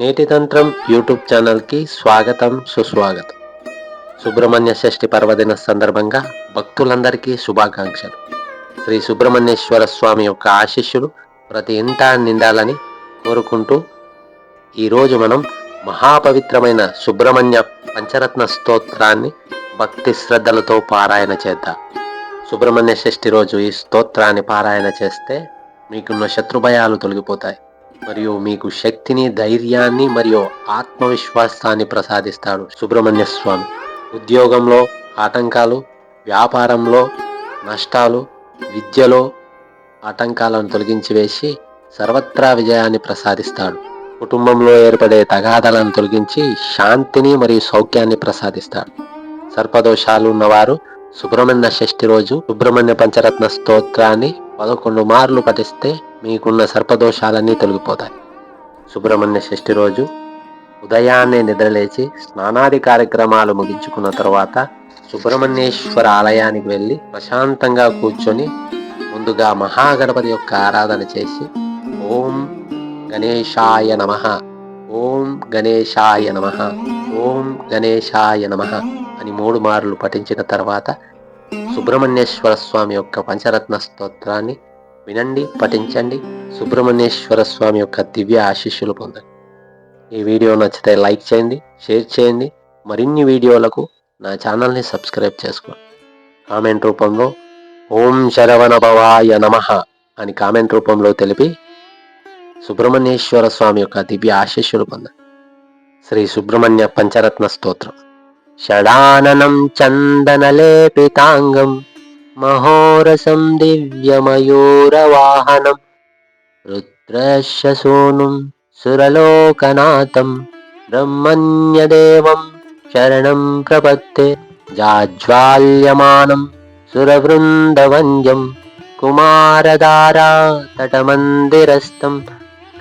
నేటి తంత్రం యూట్యూబ్ ఛానల్కి స్వాగతం సుస్వాగతం. సుబ్రహ్మణ్య షష్ఠి పర్వదిన సందర్భంగా భక్తులందరికీ శుభాకాంక్షలు. శ్రీ సుబ్రహ్మణ్యేశ్వర స్వామి యొక్క ఆశిష్యులు ప్రతి ఇంటా నిండాలని కోరుకుంటూ ఈరోజు మనం మహాపవిత్రమైన సుబ్రహ్మణ్య పంచరత్న స్తోత్రాన్ని భక్తి శ్రద్ధలతో పారాయణ చేద్దాం. సుబ్రహ్మణ్య షష్ఠి రోజు ఈ స్తోత్రాన్ని పారాయణ చేస్తే మీకున్న శత్రుభయాలు తొలగిపోతాయి. మరియు మీకు శక్తిని ధైర్యాన్ని మరియు ఆత్మవిశ్వాసాన్ని ప్రసాదిస్తాడు సుబ్రహ్మణ్య స్వామి. ఉద్యోగంలో ఆటంకాలు వ్యాపారంలో నష్టాలు విద్యలో ఆటంకాలను తొలగించి వేసి సర్వత్రా విజయాన్ని ప్రసాదిస్తాడు. కుటుంబంలో ఏర్పడే తగాదాలను తొలగించి శాంతిని మరియు సౌఖ్యాన్ని ప్రసాదిస్తాడు. సర్పదోషాలు ఉన్నవారు సుబ్రహ్మణ్య షష్ఠి రోజు సుబ్రహ్మణ్య పంచరత్న స్తోత్రాన్ని పదకొండు మార్లు పఠిస్తే మీకున్న సర్పదోషాలన్నీ తొలగిపోతాయి. సుబ్రహ్మణ్య షష్ఠి రోజు ఉదయాన్నే నిద్రలేచి స్నానాది కార్యక్రమాలు ముగించుకున్న తర్వాత సుబ్రహ్మణ్యేశ్వర ఆలయానికి వెళ్ళి ప్రశాంతంగా కూర్చొని ముందుగా మహాగణపతి యొక్క ఆరాధన చేసి ఓం గణేశాయ నమ ఓం గణేశాయ నమ ఓం గణేశాయ నమ. అని మూడు మార్లు పఠించిన తర్వాత సుబ్రహ్మణ్యేశ్వర స్వామి యొక్క పంచరత్న స్తోత్రాన్ని వినండి పఠించండి. సుబ్రహ్మణ్యేశ్వర స్వామి యొక్క దివ్య ఆశీస్సులు పొందండి. ఈ వీడియో నచ్చితే లైక్ చేయండి షేర్ చేయండి. మరిన్ని వీడియోలకు నా ఛానల్ని సబ్స్క్రైబ్ చేసుకోండి. కామెంట్ రూపంలో ఓం శరవణ భవాయ నమ అని కామెంట్ రూపంలో తెలిపి సుబ్రహ్మణ్యేశ్వర స్వామి యొక్క దివ్య ఆశీస్సులు పొందండి. శ్రీ సుబ్రహ్మణ్య పంచరత్న స్తోత్రం. षडाननं चन्दनलेपिताङ्गं महोरसं दिव्यमयूरवाहनं रुद्रश्यसूनुं सुरलोकनाथं ब्रह्मण्यदेवं शरणं प्रपत्ते जाज्वाल्यमानं सुरवृन्दवन्द्यं कुमारधारातटमन्दिरस्थं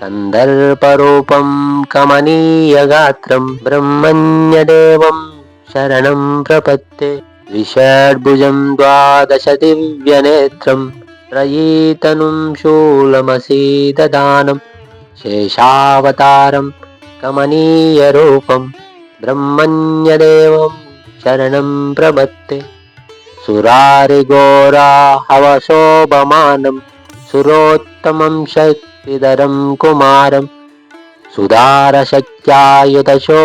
कन्दर्परूपं कमनीयगात्रं ब्रह्मण्यदेवं शरणं प्रपत्ते द्विषड्भुजं द्वादशदिव्यनेत्रं दिव्यनेत्रं प्रयीतनुं शूलमसीददानं शेषावतारं कमनीयरूपं ब्रह्मण्यदेवं शरणं प्रपत्ते सुरारिघोराहवशोभमानं सुरोत्तमं शक्तिधरं कुमारं सुदारशक्यायुदशो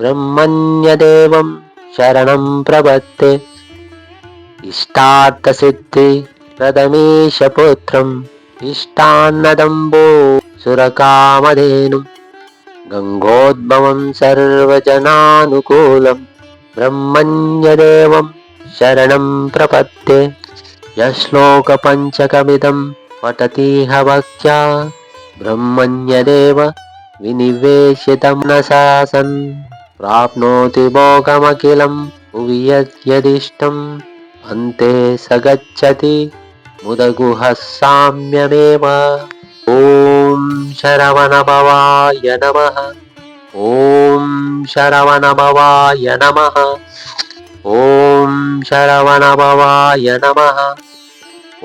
బ్రహ్మణ్యదేవం శరణం ప్రపత్తే ఇష్టార్థసిద్ధి ప్రథమేశపుత్రం ఇష్టాన్నదంబో సురకామధేను గంగోద్భవం సర్వజనానుకూలం బ్రహ్మణ్యదేవం శరణం ప్రపత్తే యశ్లోక పంచకమిదం పఠతీహ భక్త్యా బ్రహ్మణ్యదేవ వినివేశితం న ప్రాప్నోతి భోగమఖిలం భువి అంతే సగచ్చతి ముదగుహ సామ్యమేవ ఓం శరవణభవాయ నమ ఓం శరవణభవాయ నమ ఓం శరవణభవాయ నమ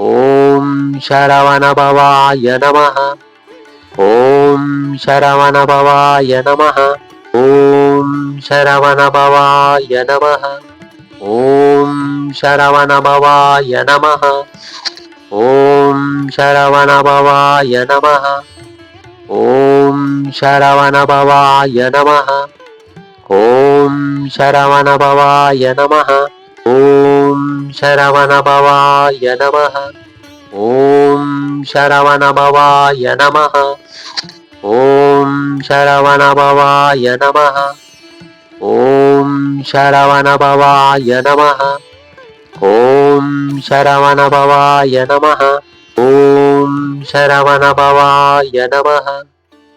ఓం శరవణభవాయ నమ ఓం శరవణభవాయ నమ ఓం शरवणभवाय नमः ॐ शरवणभवाय नमः ॐ शरवणभवाय नमः ॐ शरवणभवाय नमः ॐ शरवणभवाय नमः ॐ शरवणभवाय नमः ॐ शरवणभवाय नमः ॐ शरवणभवाय नमः ओम शरवण भवाय नम। ओम शरवण भवाय नम। ओम शरवण भवाय नम।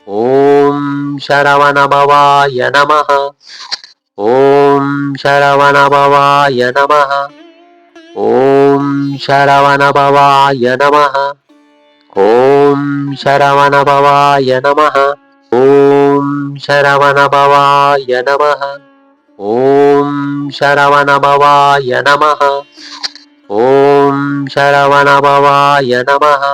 ओम शरवण भवाय नम। ओम शरवण भवाय नम। ओम शरवण भवाय नम। ओम शरवण भवाय नम। ओम शरवणभवाय नमः ॐ शरवणभवाय नमः ॐ शरवणभवाय नमः